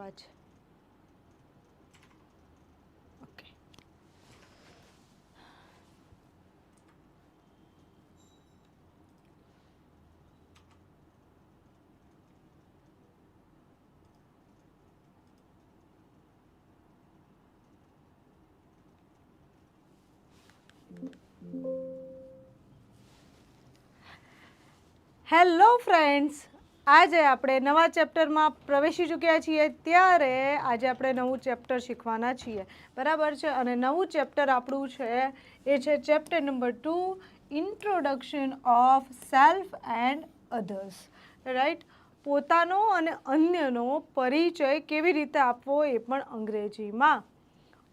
আওয়াজ hello friends. આજે આપણે નવા ચેપ્ટરમાં પ્રવેશી ચૂક્યા છીએ, ત્યારે આજે આપણે નવું ચેપ્ટર શીખવાના છીએ. બરાબર છે? અને નવું ચેપ્ટર આપણું છે, એ છે chapter number two introduction of self and others right પોતાનો અને અન્યનો પરિચય કેવી રીતે આપવો એ પણ અંગ્રેજીમાં.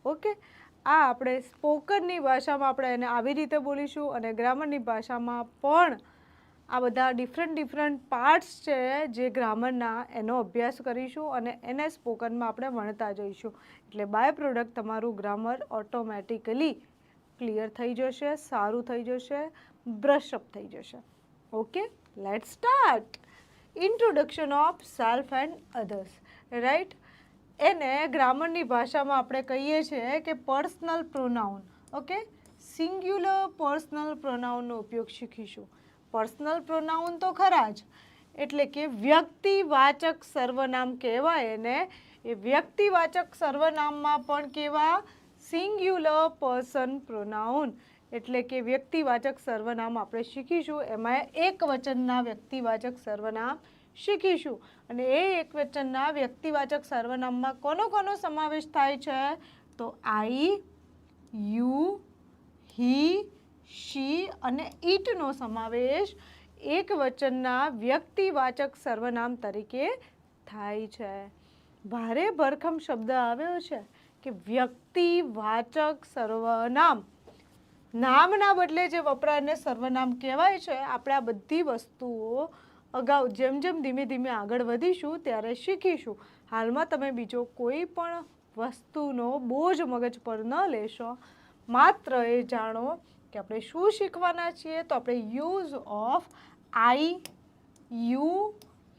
ઓકે આ આપણે સ્પોકનની ભાષામાં આપણે એને આવી રીતે બોલીશું અને ગ્રામરની ભાષામાં પણ આ બધા ડિફરન્ટ ડિફરન્ટ પાર્ટ્સ છે જે ગ્રામરના એનો અભ્યાસ કરીશું અને એને સ્પોકનમાં આપણે વણતા જઈશું. એટલે બાય પ્રોડક્ટ તમારું ગ્રામર ઓટોમેટિકલી ક્લિયર થઈ જશે, સારું થઈ જશે બ્રશઅપ થઈ જશે. Okay let start introduction of self and others right એને ગ્રામરની ભાષામાં આપણે કહીએ છીએ કે personal pronoun okay singular personal પ્રોનાઉનનો ઉપયોગ શીખીશું. પર્સનલ પ્રોનાઉન તો ખરા જ. એટલે કે વ્યક્તિવાચક સર્વનામ કહેવાય એને. એ વ્યક્તિવાચક સર્વનામમાં પણ કેવા? Singular person pronoun. એટલે કે વ્યક્તિવાચક સર્વનામ આપણે શીખીશું. એમાં એક વચનના વ્યક્તિવાચક સર્વનામ શીખીશું. અને એ એક વચનના વ્યક્તિવાચક સર્વનામમાં કોનો કોનો સમાવેશ થાય છે? તો આઈ, યુ, હી શી અને ઈટનો સમાવેશ એક વચનના વ્યક્તિવાચક સર્વનામ તરીકે થાય છે. ભારે ભરખમ શબ્દ આવ્યો છે કે વ્યક્તિવાચક સર્વનામ. નામના બદલે જે વપરાયને સર્વનામ કહેવાય છે, આપણે આ બધી વસ્તુઓ અગાઉ જેમ જેમ ધીમે ધીમે આગળ વધીશું, ત્યારે શીખીશું. હાલમાં તમે બીજો કોઈ પણ વસ્તુનો બોજ મગજ પર ન લેશો. માત્ર એ જાણો કે આપણે શું શીખવાના છીએ? તો આપણે use of I you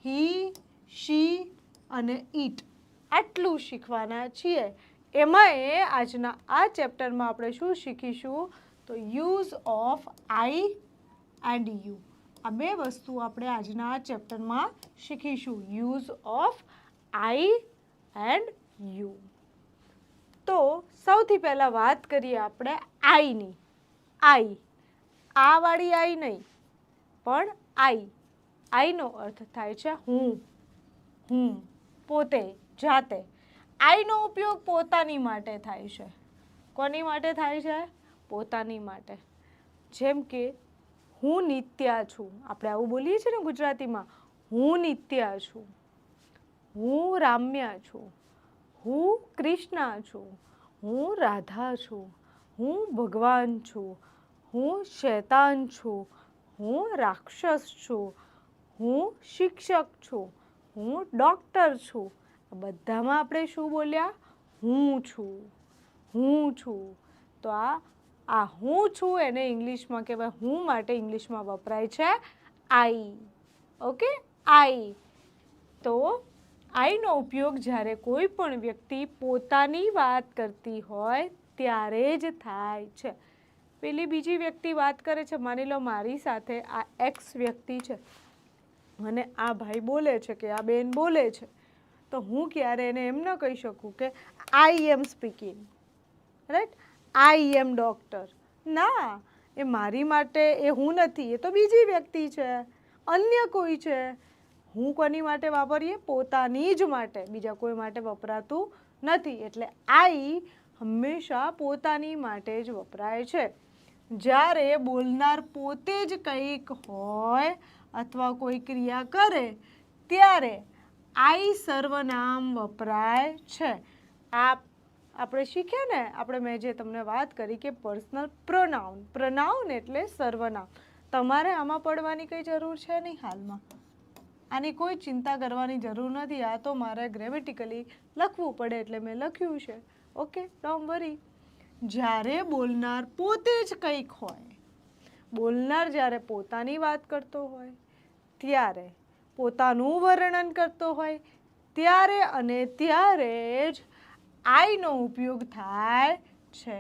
he she અને ઈટ આટલું શીખવાના છીએ. એમાં આજના આ ચેપ્ટરમાં આપણે શું શીખીશું? તો use of I and you આ બે વસ્તુ આપણે આજના આ ચેપ્ટરમાં શીખીશું. Use of I and you તો સૌથી પહેલાં વાત કરીએ આપણે આઈની આઈ. આ વાળી આઈ નહીં, પણ આઈ. આઈનો અર્થ થાય છે હું હું, પોતે, જાતે. આઈનો ઉપયોગ પોતાની માટે થાય છે. કોની માટે થાય છે? પોતાની માટે. જેમ કે, હું નિત્યા છું. આપણે આવું બોલીએ છીએ ને ગુજરાતીમાં, હું નિત્યા છું. હું રામ્યા છું. હું કૃષ્ણા છું. હું રાધા છું. હું ભગવાન છું, હું શૈતાન છું, હું રાક્ષસ છું, હું શિક્ષક છું, હું ડૉક્ટર છું. બધામાં આપણે શું બોલ્યા? હું છું હું છું. તો આ આ હું છું એને ઇંગ્લિશમાં કહેવાય. હું માટે ઇંગ્લિશમાં વપરાય છે આઈ. ઓકે? આઈ. તો આઈનો ઉપયોગ જ્યારે કોઈ પણ વ્યક્તિ પોતાની વાત કરતી હોય ત્યારે જ થાય છે. પેલી બીજી વ્યક્તિ વાત કરે છે, માની લો મારી સાથે આ એક્સ વ્યક્તિ છે. અને આ ભાઈ બોલે છે કે આ બેન બોલે છે. તો હું ક્યારે એને એમ ન કહી શકું કે I am speaking right I am doctor ના, એ મારી માટે એ હું નથી, એ તો બીજી વ્યક્તિ છે, અન્ય કોઈ છે. હું કોની માટે વાપરીએ? પોતાની જ માટે, બીજા કોઈ માટે વપરાતું નથી. એટલે આઈ હંમેશા પોતાની માટે જ વપરાય છે. જ્યારે બોલનાર પોતે જ કંઈક હોય અથવા કોઈ ક્રિયા કરે, ત્યારે આઈ સર્વનામ વપરાય છે. આ આપણે શીખ્યા ને? આપણે મેં જે તમને વાત કરી કે પર્સનલ પ્રનાઉન પ્રનાઉન એટલે સર્વનામ. તમારે આમાં પડવાની કંઈ જરૂર છે નહીં હાલમાં? આની કોઈ ચિંતા કરવાની જરૂર નથી. આ તો મારે ગ્રેમેટિકલી લખવું પડે એટલે મેં લખ્યું છે. ઓકે ડોન્ટ વરી જ્યારે બોલનાર પોતે જ કંઈક હોય, બોલનાર જ્યારે પોતાની વાત કરતો હોય, ત્યારે પોતાનું વર્ણન કરતો હોય, ત્યારે અને ત્યારે જ આઈનો ઉપયોગ થાય છે.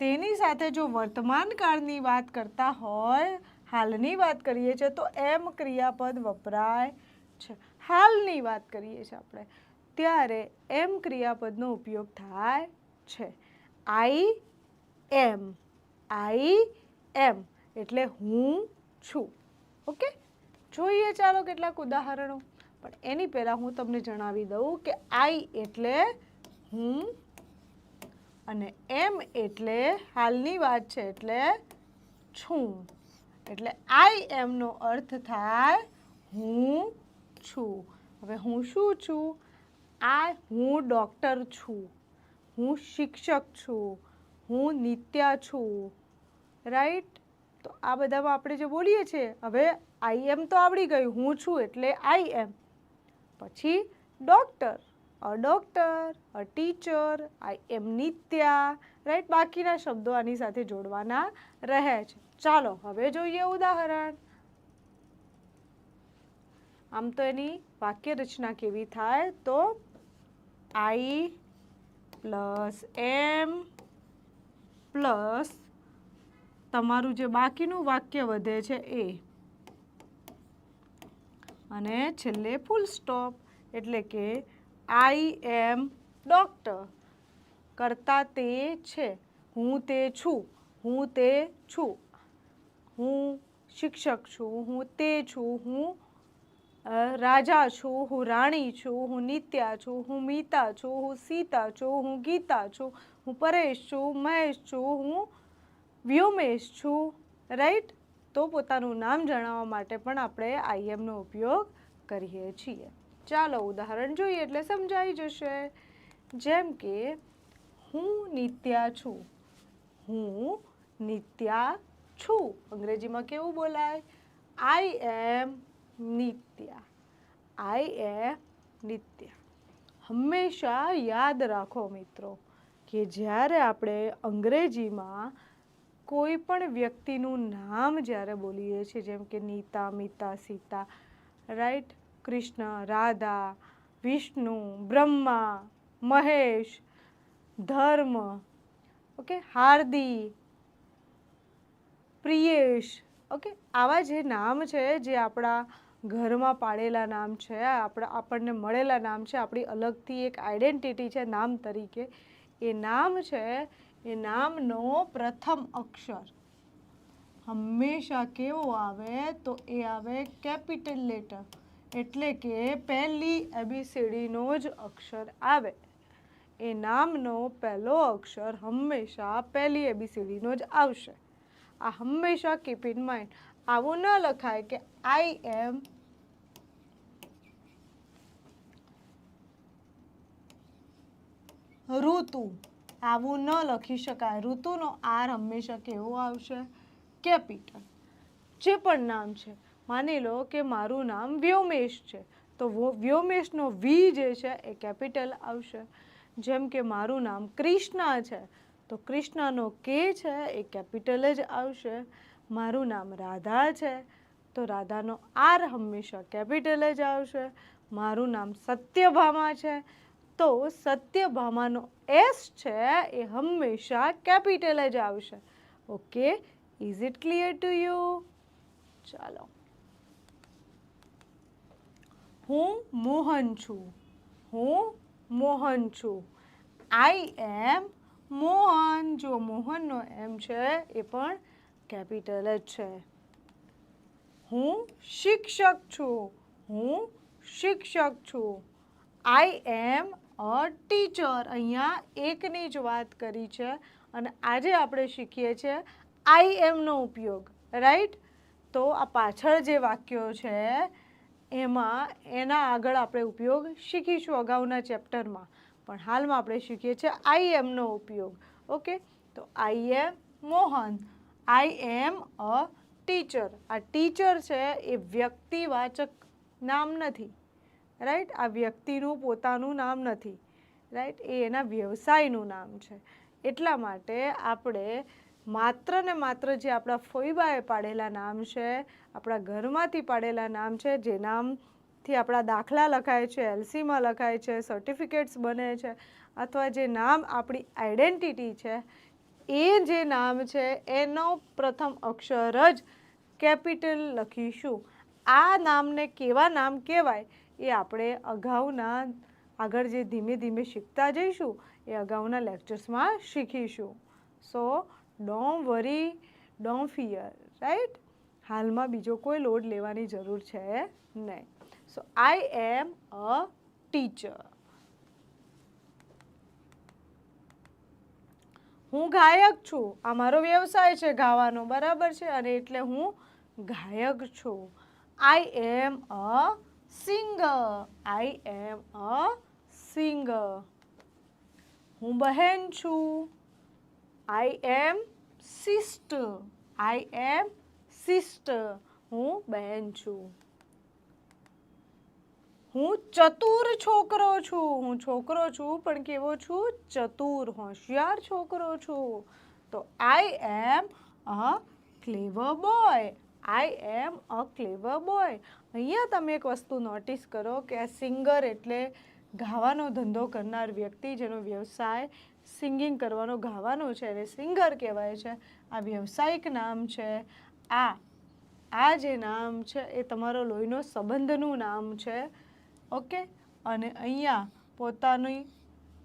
તેની સાથે જો વર્તમાન કાળની વાત કરતા હોય, હાલની વાત કરીએ છીએ તો એમ ક્રિયાપદ વપરાય છે. હાલની વાત કરીએ છીએ આપણે. ત્યારે એમ ક્રિયાપદનો ઉપયોગ થાય છે. આઈ એમ આઈ એમ એટલે હું છું. ઓકે? જોઈએ ચાલો કેટલાક ઉદાહરણો. પણ એની પહેલાં હું તમને જણાવી દઉં કે આઈ એટલે હું અને એમ એટલે હાલની વાત છે એટલે છું. એટલે આઈ એમનો અર્થ થાય હું છું. હવે હું શું છું? આ હું ડૉક્ટર છું. હું શિક્ષક છું. હું નિત્યા છું. રાઈટ તો આ બધામાં આપણે જે બોલીએ છીએ, હવે આઈ એમ તો આવડી ગયું, હું છું એટલે આઈ એમ પછી doctor, a doctor, a teacher I am Nitya. Right બાકીના શબ્દો આની સાથે જોડવાના રહે છે. ચાલો, હવે જોઈએ ઉદાહરણ. આમ તો એની વાક્ય રચના કેવી થાય તો આઈ પ્લસ એમ પ્લસ તમારું જે બાકીનું વાક્ય વધે છે એ. અને છેલ્લે ફૂલ સ્ટોપ એટલે કે આઈ એમ ડૉક્ટર કરતા તે છે. હું તે છું, હું તે છું. હું શિક્ષક છું, હું તે છું, હું રાજા છું, હું રાણી છું, હું નિત્યા છું, હું મીતા છું, હું સીતા છું, હું ગીતા છું, હું પરેશ છું મહેશ છું, હું વ્યોમેશ છું રાઈટ તો પોતાનું નામ જણાવવા માટે પણ આપણે આઈએમનો ઉપયોગ કરીએ છીએ. ચાલો ઉદાહરણ જોઈએ એટલે સમજાઈ જશે. જેમ કે, હું નિત્યા છું, હું નિત્યા છું. અંગ્રેજીમાં કેવું બોલાય? આઈ એમ નિત્યા. આઈ એમ નિત્યા. હંમેશા યાદ રાખો મિત્રો, કે જ્યારે આપણે અંગ્રેજીમાં કોઈ પણ વ્યક્તિનું નામ જ્યારે બોલીએ છીએ, જેમ કે Nita, Mita, Sita, right? Krishna, Radha, Vishnu, Brahma, Mahesh, Dharm, okay? હાર્દી, Priyesh, okay? આવા જે નામ છે, જે આપણા ઘરમાં પાડેલા નામ છે, આપણા, આપણને મળેલા નામ છે, આપણી અલગથી એક આઈડેન્ટિટી છે, નામ તરીકે. એ નામ છે, એ નામનો પ્રથમ અક્ષર. હંમેશા કેવો આવે તો એ આવે કેપિટલ લેટર એટલે કે પહેલી એબીસીડીનો જ અક્ષર આવે. એ નામનો પહેલો અક્ષર હંમેશા પહેલી એબીસીડીનો જ આવશે. આ હંમેશા કીપ ઇન માઇન્ડ આવું ન લખાય કે આઈ એમ ઋતુ. આવું ન લખી શકાય. ઋતુનો આર હંમેશા કેવો આવશે? કેપિટલ. જે પણ નામ છે. માની લો કે મારું નામ વ્યોમેશ છે. તો વ્યોમેશનો વી જે છે એ કેપિટલ આવશે. જેમ કે મારું નામ કૃષ્ણા છે. તો કૃષ્ણાનો કે છે એ કેપિટલ જ આવશે. મારું નામ રાધા છે, તો રાધાનો આર હંમેશા કેપિટલ જ આવશે. મારું નામ સત્યભામા છે, તો સત્યભામાનો એસ છે એ હંમેશા કેપિટલ જ આવશે. Okay is it clear to you ચાલો. હું મોહન છું, હું મોહન છું. આઈ એમ મોહન. જો મોહનનો એમ છે એ પણ કેપિટલ જ છે. હું શિક્ષક છું. હું શિક્ષક છું. આઈ એમ અ ટીચર અહીંયા એકની જ વાત કરી છે અને આજે આપણે શીખીએ છીએ આઈ એમનો ઉપયોગ. રાઈટ તો આ પાછળ જે વાક્યો છે, એમાં એના આગળ આપણે ઉપયોગ શીખીશું અગાઉના ચેપ્ટરમાં. પણ હાલમાં આપણે શીખીએ છીએ આઈ એમનો ઉપયોગ. ઓકે તો I am Mohan. I am a teacher આ ટીચર છે એ વ્યક્તિવાચક નામ નથી. રાઈટ આ વ્યક્તિનું પોતાનું નામ નથી. રાઈટ એ એના વ્યવસાયનું નામ છે. એટલા માટે આપણે માત્ર ને માત્ર જે આપણા ફોઈબાએ પાડેલા નામ છે, આપણા ઘરમાંથી પાડેલા નામ છે, જે નામથી આપણા દાખલા લખાય છે એલસીમાં લખાય છે સર્ટિફિકેટ્સ બને છે, અથવા જે નામ આપણી આઈડેન્ટિટી છે એ જે નામ છે, એનો પ્રથમ અક્ષર જ કેપિટલ લખીશું. આ નામને કેવા નામ કહેવાય? એ આપણે અગાઉના, આગળ જે ધીમે ધીમે શીખતા જઈશું, એ અગાઉના લેક્ચર્સમાં શીખીશું. So don't worry don't fear right હાલમાં બીજો કોઈ લોડ લેવાની જરૂર છે નહીં. સો આઈ એમ અ ટીચર હું ગાયક છું. આ મારો વ્યવસાય છે ગાવાનો, બરાબર છે? અને એટલે હું ગાયક છું. આઈ am a singer I am a singer હું બહેન છું. આઈ એમ સિસ્ટર આઈ એમ સિસ્ટર હું બહેન છું. હું ચતુર છોકરો છું, હું છોકરો છું, પણ કેવો છું? ચતુર હોશિયાર છોકરો છું. તો I am a clever boy I am a clever boy અહીંયા તમે એક વસ્તુ નોટિસ કરો કે આ સિંગર એટલે ગાવાનો ધંધો કરનાર વ્યક્તિ જેનો વ્યવસાય સિંગિંગ કરવાનો ગાવાનો છે એને સિંગર કહેવાય છે. આ વ્યવસાયિક નામ છે. આ આ જે નામ છે એ તમારો લોહીનો સંબંધનું નામ છે. ઓકે? અને અહીંયા પોતાની,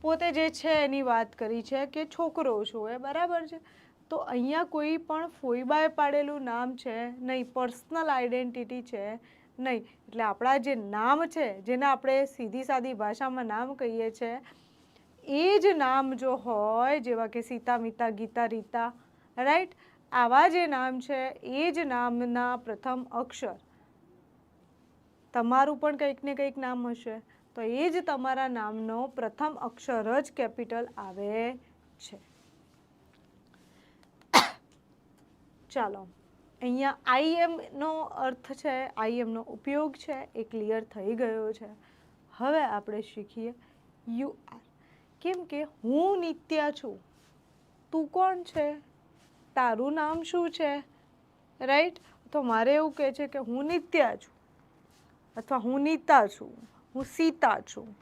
પોતે જે છે એની વાત કરી છે કે છોકરો છું, એ બરાબર છે? તો અહીંયા કોઈ પણ ફોઈબાએ પાડેલું નામ છે નહીં, પર્સનલ આઈડેન્ટિટી છે નહીં. એટલે આપણા જે નામ છે, જેને આપણે સીધી સાદી ભાષામાં નામ કહીએ છીએ એ જ નામ જો હોય, જેવા કે સીતા, મિતા, ગીતા, રીતા, રાઈટ? આવા જે નામ છે, એ જ નામના પ્રથમ અક્ષર. તમારું પણ કંઈક ને કંઈક નામ હશે. તો એ જ તમારા નામનો પ્રથમ અક્ષર જ કેપિટલ આવે છે. ચાલો, અહીંયા આઈએમનો અર્થ છે આઈએમનો ઉપયોગ છે, એ ક્લિયર થઈ ગયો છે. હવે આપણે શીખીએ યુ આર કેમ કે હું નિત્યા છું. તું કોણ છે? તારું નામ શું છે? રાઈટ તો મારે એવું કહે છે કે હું નિત્યા છું. અથવા હું નીતા છું, હું સીતા છું,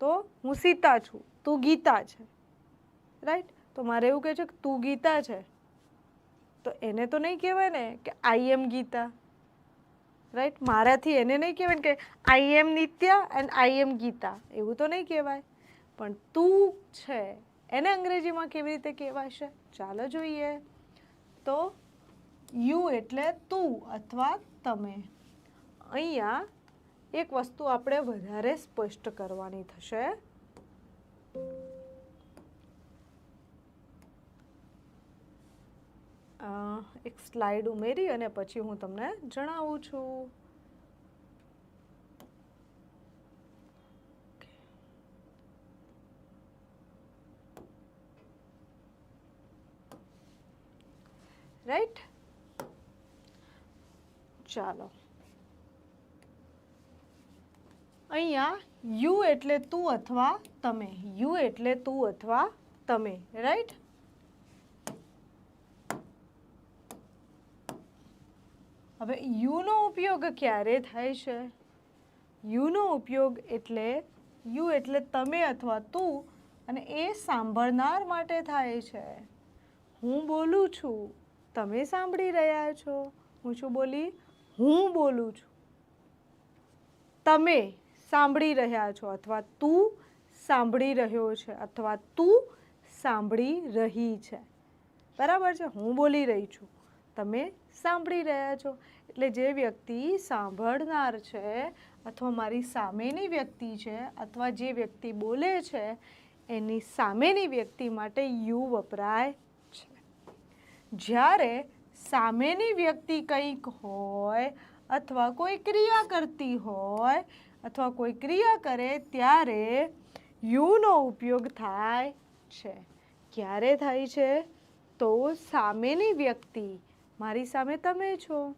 તો હું સીતા છું, તું ગીતા છે. રાઈટ તો મારે એવું કહે છે કે તું ગીતા છે. તો એને તો નહીં કહેવાય ને કે આઈ એમ ગીતા. રાઈટ મારાથી એને નહીં કહેવાય ને કે I am Nitya and I એમ ગીતા. એવું તો નહીં કહેવાય. પણ તું છે. એને અંગ્રેજીમાં કેવી રીતે કહેવાશે ચાલો જોઈએ. તો, યુ એટલે તું અથવા તમે. અહીંયા એક વસ્તુ આપણે વધારે સ્પષ્ટ કરવાની થશે. એક સ્લાઇડ ઉમેરી અને પછી હું તમને જણાવું છું. રાઈટ ચાલો. અહીંયા યુ એટલે તું અથવા તમે. યુ એટલે તું અથવા તમે. રાઈટ હવે યુનો ઉપયોગ ક્યારે થાય છે? યુનો ઉપયોગ એટલે યુ એટલે તમે અથવા તું અને એ સાંભળનાર માટે થાય છે. હું બોલું છું. તમે સાંભળી રહ્યા છો. હું શું બોલી? હું બોલું છું. તમે સાંભળી રહ્યા છો અથવા તું સાંભળી રહ્યો છે અથવા તું સાંભળી રહી છે. બરાબર છે? હું બોલી રહી છું. તમે સાંભળી રહ્યા છો. એટલે જે વ્યક્તિ સાંભળનાર છે અથવા મારી સામેની વ્યક્તિ છે અથવા જે વ્યક્તિ બોલે છે, એની સામેની વ્યક્તિ માટે યુ વપરાય છે. જ્યારે સામેની વ્યક્તિ કંઈક હોય અથવા કોઈ ક્રિયા કરતી હોય અથવા કોઈ ક્રિયા કરે ત્યારે યુનો ઉપયોગ થાય છે. ક્યારે થાય છે? તો સામેની વ્યક્તિ, મારી સામે તમે છો.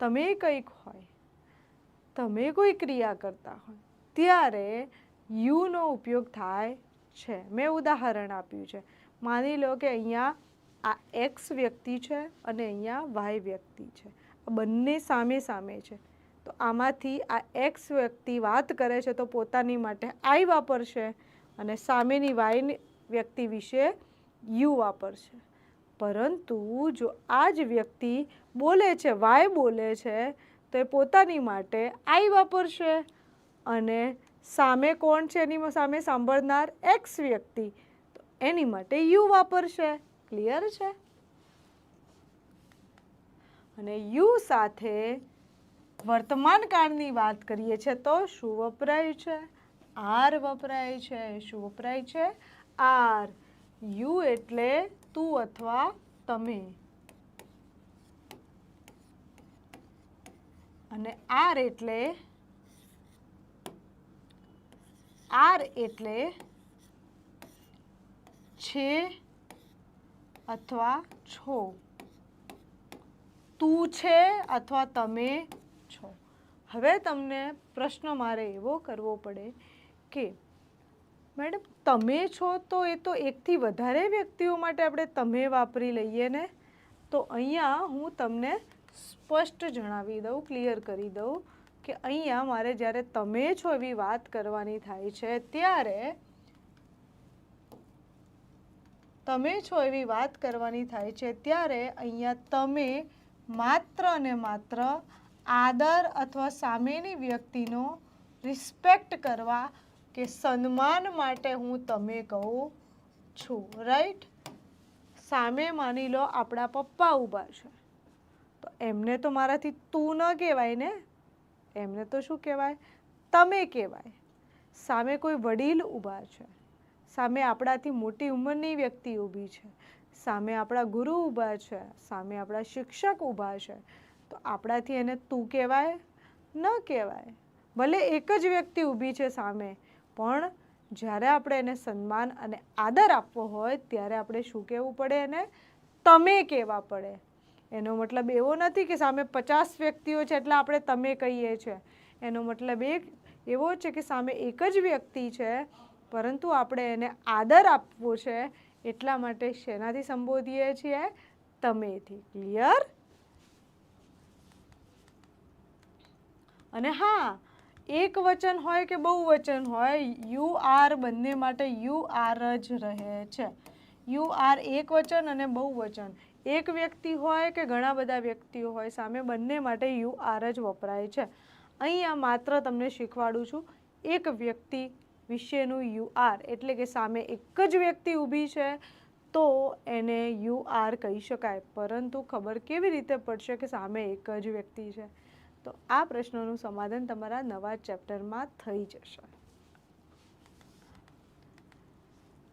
તમે કંઈક હોય. તમે કોઈ ક્રિયા કરતા હોય. ત્યારે યુનો ઉપયોગ થાય છે. મેં ઉદાહરણ આપ્યું છે. માની લો કે અહીંયા આ એક્સ વ્યક્તિ છે અને અહીંયા વાય વ્યક્તિ છે. આ બંને સામે સામે છે. તો આમાંથી આ એક્સ વ્યક્તિ વાત કરે છે તો પોતાની માટે આઈ વાપરશે અને સામેની વાય વ્યક્તિ વિશે યુ વાપરશે. પરંતુ જો આ જ વ્યક્તિ બોલે છે વાય બોલે છે, તો એ પોતાની માટે આઈ વાપરશે અને સામે કોણ છે એની સામે સાંભળનાર એક્સ વ્યક્તિ, તો એની માટે યુ વાપરશે. ક્લિયર છે? અને યુ સાથે વર્તમાન કાળની વાત કરીએ છીએ તો શું વપરાય છે? આર વપરાય છે. શું વપરાય છે? આર. યુ એટલે તું અથવા તમે. અને આર એટલે આર એટલે છે અથવા છો. તું છે અથવા તમે છો. હવે તમને પ્રશ્ન મારે એવો કરવો પડે કે, મેડમ, તમે છો તો એ તો એકથી વધારે વ્યક્તિઓ માટે આપણે તમે વાપરી લઈએ ને? તો અહીંયા હું તમને સ્પષ્ટ જણાવી દઉં, ક્લિયર કરી દઉં કે અહીંયા મારે જ્યારે તમે છો એવી વાત કરવાની થાય છે, ત્યારે તમે છો એવી વાત કરવાની થાય છે, ત્યારે અહીંયા તમે માત્ર અને માત્ર આદર અથવા સામેની વ્યક્તિનો રિસ્પેક્ટ કરવા કે સન્માન માટે હું તમે કહું છું રાઈટ સામે માની લો આપણા પપ્પા ઊભા છે. તો એમને તો મારાથી તું ન કહેવાય ને? એમને તો શું કહેવાય? તમે કહેવાય. સામે કોઈ વડીલ ઊભા છે. સામે આપણાથી મોટી ઉંમરની વ્યક્તિ ઊભી છે. સામે આપણા ગુરુ ઊભા છે. સામે આપણા શિક્ષક ઊભા છે. તો આપણાથી એને તું કહેવાય, ન કહેવાય. ભલે એક જ વ્યક્તિ ઊભી છે સામે, પણ જ્યારે આપણે એને સન્માન અને આદર આપવો હોય, ત્યારે આપણે શું કહેવું પડે એને? તમે કહેવા પડે. એનો મતલબ એવો નથી કે સામે પચાસ વ્યક્તિઓ છે એટલે આપણે તમે કહીએ છીએ એનો મતલબ એ એવો છે કે સામે એક જ વ્યક્તિ છે, પરંતુ આપણે એને આદર આપવો છે એટલા માટે શેનાથી સંબોધીએ છીએ? તમેથી ક્લિયર? અને હા, એક વચન હોય કે બહુ વચન હોય, યુ આર બંને માટે યુ આર જ રહે છે. યુ આર એક વચન અને બહુ વચન. એક વ્યક્તિ હોય કે ઘણા બધા વ્યક્તિઓ હોય, સામે બંને માટે યુ આર જ વપરાય છે. અહીંયા માત્ર તમને શીખવાડું છું, એક વ્યક્તિ વિશેનું યુ આર એટલે કે સામે એક જ વ્યક્તિ ઊભી છે, તો એને યુ આર કહી શકાય. પરંતુ ખબર કેવી રીતે પડશે કે સામે એક જ વ્યક્તિ છે? તો આ પ્રશ્નોનું સમાધાન તમારા નવા ચેપ્ટરમાં થઈ જશે.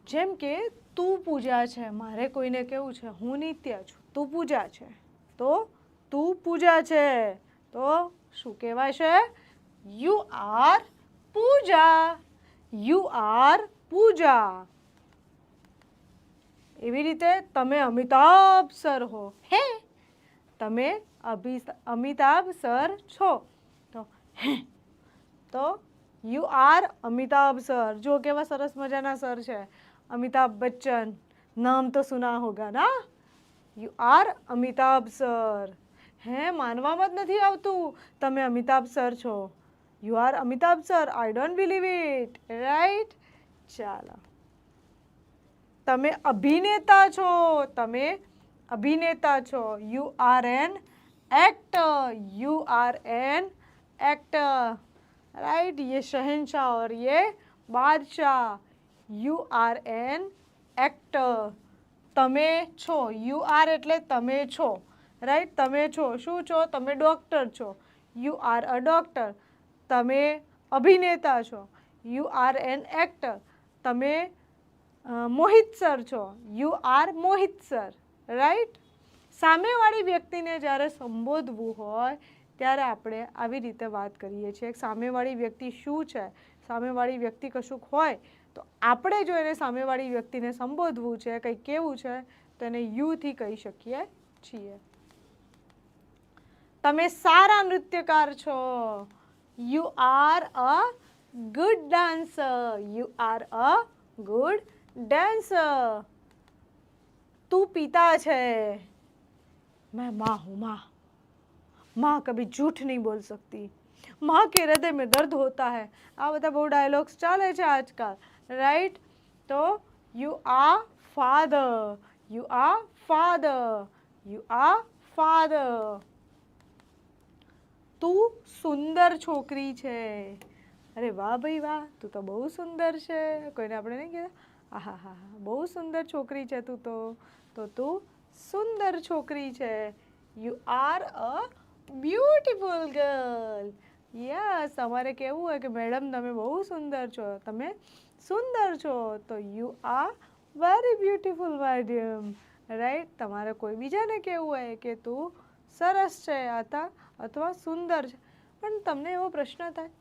જેમ કે, તું પૂજા છે, મારે કોઈને કેવું છે? હું નિત્ય છું, તું પૂજા છે. તો તું પૂજા છે. તો શું કહેવાય છે you are Puja. You are Puja. એવી રીતે તમે અમિતાભ સર હો. હે? તમે અભિ અમિતાભ સર છો. તો તો યુ આર અમિતાભ સર. જો કેવા સરસ મજાના સર છે. અમિતાભ બચ્ચન. નામ તો સુના હોગા ના? You are Amitabh sir. હે, માનવામાં જ નથી આવતું. તમે અમિતાભ સર છો. You are Amitabh sir. I don't believe it right ચાલો. તમે અભિનેતા છો. તમે અભિનેતા છો you are an actor you are an actor right ये शहनशाह और ये बादशाह યુ આર એન એક્ટર તમે છો યુ આર એટલે તમે છો રાઈટ તમે છો શું છો તમે ડૉક્ટર છો યુ આર અ ડૉક્ટર તમે અભિનેતા છો યુ આર એન એક્ટર તમે અ, મોહિત સર છો you are Mohit sir Right સામેવાળી વ્યક્તિને જ્યારે સંબોધવું હોય, ત્યારે આપણે આવી રીતે વાત કરીએ છીએ સામેવાળી વ્યક્તિ શું છે? સામેવાળી વ્યક્તિ કશુંક હોય, તો આપણે જો એને સામેવાળી વ્યક્તિને સંબોધવું છે કંઈક કેવું છે, તો એને યુથી કહી શકીએ છીએ. તમે સારા નૃત્યકાર છો. You are a good dancer you are a good dancer તું પિતા છે मैं माँ हूँ माँ माँ कभी झूठ नहीं बोल सकती माँ के हृदय में दर्द होता है આ બધા બહુ ડાયલોગ્સ ચાલે છે આજકાલ રાઈટ તો you a father you a father you a father તું સુંદર છોકરી છે અરે વાહ ભાઈ વાહ તું તો બહુ સુંદર છે કોઈને આપણે નહીં કહેતા આહા હા હા બહુ સુંદર છોકરી છે તું તો. તો તું સુંદર છોકરી છે. You are a beautiful girl yes તમારે કેવું હોય કે મેડમ તમે બહુ સુંદર છો. તમે સુંદર છો. તો યુ આર વેરી બ્યુટીફુલ માધ્યમ રાઈટ તમારે કોઈ બીજાને કહેવું હોય કે તું સરસ છે, આતા અથવા સુંદર છે. પણ તમને એવો પ્રશ્ન થાય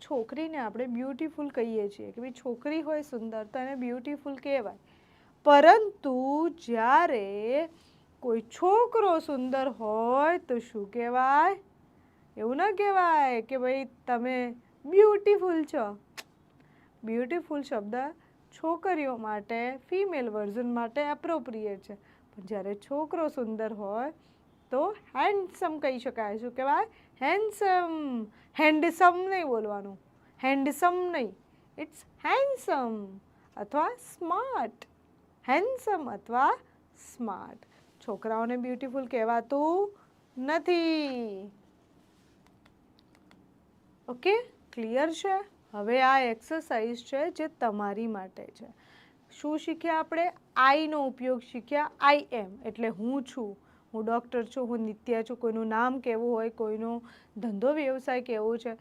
છોકરીને આપણે બ્યુટીફુલ કહીએ છીએ કે ભાઈ છોકરી હોય સુંદર તો એને બ્યુટીફુલ કહેવાય. પરંતુ જ્યારે કોઈ છોકરો સુંદર હોય તો શું કહેવાય? એવું ન કહેવાય કે ભાઈ તમે બ્યુટીફુલ છો. બ્યુટીફુલ શબ્દ છોકરીઓ માટે, ફિમેલ વર્ઝન માટે એપ્રોપ્રિએટ છે. પણ જ્યારે છોકરો સુંદર હોય તો હેન્ડસમ કહી શકાય. શું કહેવાય? હેન્ડસમ હેન્ડસમ નહીં બોલવાનું. હેન્ડસમ નહીં. ઇટ્સ હેન્ડસમ અથવા સ્માર્ટ હેન્ડસમ અથવા સ્માર્ટ છોકરાઓને બ્યુટીફુલ કહેવાતું નથી. ઓકે ક્લિયર છે? હવે આ એક્સરસાઇઝ છે જે તમારી માટે છે. શું શીખ્યા આપણે? આઈનો ઉપયોગ શીખ્યા આઈ એમ એટલે હું છું. હું ડૉક્ટર છું, હું નિત્યા છું, કોઈનું નામ કેવું હોય, કોઈનો ધંધો વ્યવસાય કેવો છે,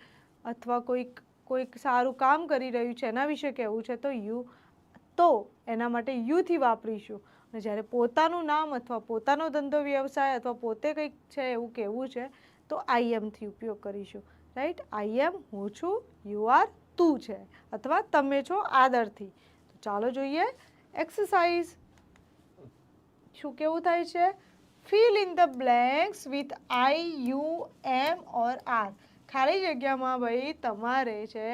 અથવા કોઈક કોઈક સારું કામ કરી રહ્યું છે, એના વિશે કહેવું છે, તો યુ, તો એના માટે યુથી વાપરીશું. અને જ્યારે પોતાનું નામ અથવા પોતાનો ધંધો વ્યવસાય અથવા પોતે કંઈક છે એવું કહેવું છે, તો આઈએમથી ઉપયોગ કરીશું. રાઈટ? આઈએમ હું છું, યુ આર, તું છે, અથવા તમે છો આદરથી. તો ચાલો જોઈએ, એક્સરસાઇઝ. શું કેવું થાય છે? Fill in the blanks with I you am or are ખાલી જગ્યામાં ભાઈ તમારે છે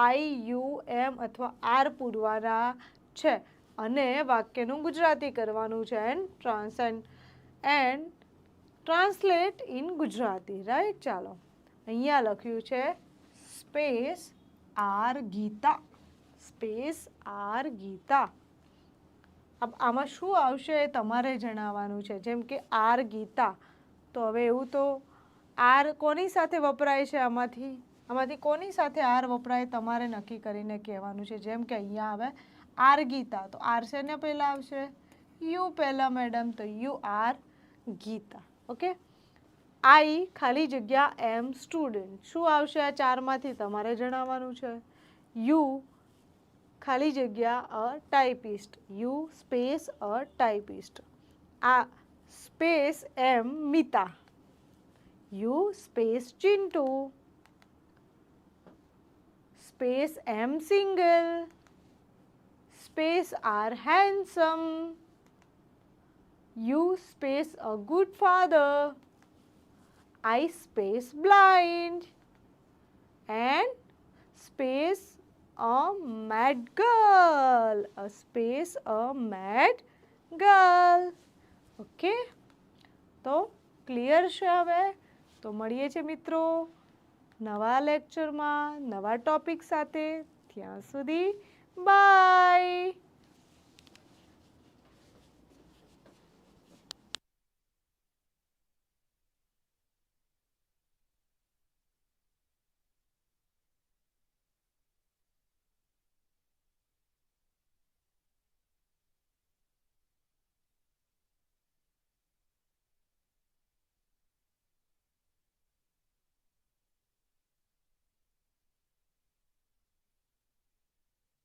આઈ યુ એમ અથવા આર પૂરવાના છે અને વાક્યનું ગુજરાતી કરવાનું છે and transcend and translate in Gujarati. Right ચાલો. અહીંયા લખ્યું છે space are Gita. Space are Gita. આમાં શું આવશે એ તમારે જણાવવાનું છે. જેમ કે આર ગીતા. તો હવે એવું તો આર કોની સાથે વપરાય છે આમાંથી? આમાંથી કોની સાથે આર વપરાય તમારે નક્કી કરીને કહેવાનું છે. જેમ કે અહીંયા આવે, આર ગીતા. તો આર શેને પહેલાં આવશે? યુ પહેલાં, મેડમ. તો you are Gita. Okay? I ખાલી જગ્યા એમ સ્ટુડન્ટ. શું આવશે આ ચારમાંથી? તમારે જણાવવાનું છે. યુ ખાલી જગ્યા a typist, you space a typist. આ space am Mita. You space Chintu. Space am single. Space are handsome you space a good father. I space blind. And space a mad girl. A space, a mad girl. Okay તો clear છે હવે? તો મળીએ છીએ મિત્રો નવા લેક્ચરમાં નવા ટોપિક સાથે. ત્યાં સુધી બાય